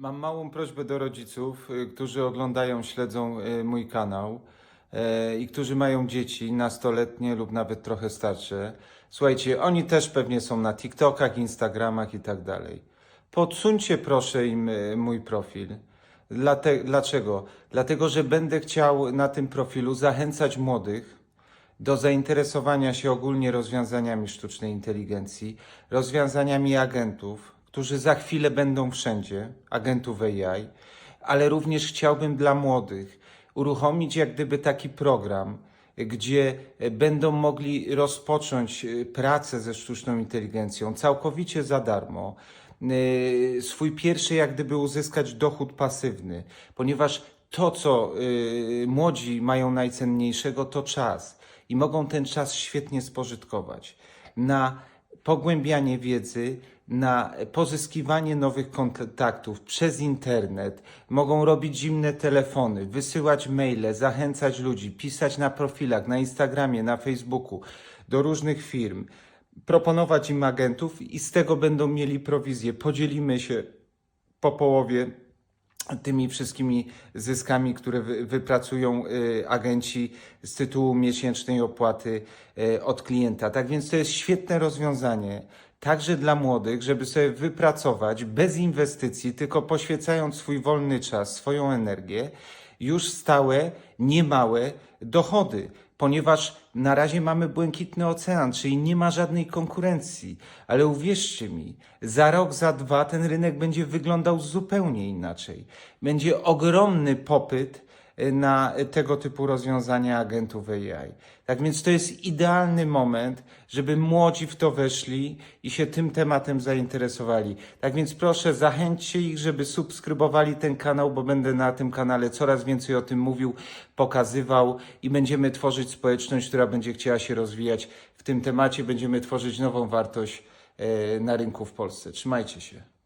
Mam małą prośbę do rodziców, y, którzy oglądają, śledzą y, mój kanał y, i którzy mają dzieci nastoletnie lub nawet trochę starsze. Słuchajcie, oni też pewnie są na TikTokach, Instagramach i tak dalej. Podsuńcie proszę im mój profil. Dlaczego? Dlatego, że będę chciał na tym profilu zachęcać młodych do zainteresowania się ogólnie rozwiązaniami sztucznej inteligencji, rozwiązaniami agentów, którzy za chwilę będą wszędzie, agentów AI, ale również chciałbym dla młodych uruchomić jak gdyby taki program, gdzie e, będą mogli rozpocząć e, pracę ze sztuczną inteligencją całkowicie za darmo. e, Swój pierwszy jak gdyby uzyskać dochód pasywny, ponieważ to, co y, młodzi mają najcenniejszego, to czas i mogą ten czas świetnie spożytkować na pogłębianie wiedzy, na pozyskiwanie nowych kontaktów przez internet. Mogą robić zimne telefony, wysyłać maile, zachęcać ludzi, pisać na profilach, na Instagramie, na Facebooku do różnych firm, proponować im agentów i z tego będą mieli prowizję. Podzielimy się po połowie tymi wszystkimi zyskami, które wy, wypracują y, agenci z tytułu miesięcznej opłaty y, od klienta. Tak więc to jest świetne rozwiązanie, także dla młodych, żeby sobie wypracować bez inwestycji, tylko poświęcając swój wolny czas, swoją energię, już stałe, niemałe dochody ponieważ na razie mamy błękitny ocean, czyli nie ma żadnej konkurencji. Ale uwierzcie mi, za rok, za dwa ten rynek będzie wyglądał zupełnie inaczej. Będzie ogromny popyt na tego typu rozwiązania agentów AI. Tak więc to jest idealny moment, żeby młodzi w to weszli i się tym tematem zainteresowali. Tak więc proszę, zachęćcie ich, żeby subskrybowali ten kanał, bo będę na tym kanale coraz więcej o tym mówił, pokazywał i będziemy tworzyć społeczność, która będzie chciała się rozwijać w tym temacie. Będziemy tworzyć nową wartość e, na rynku w Polsce. Trzymajcie się.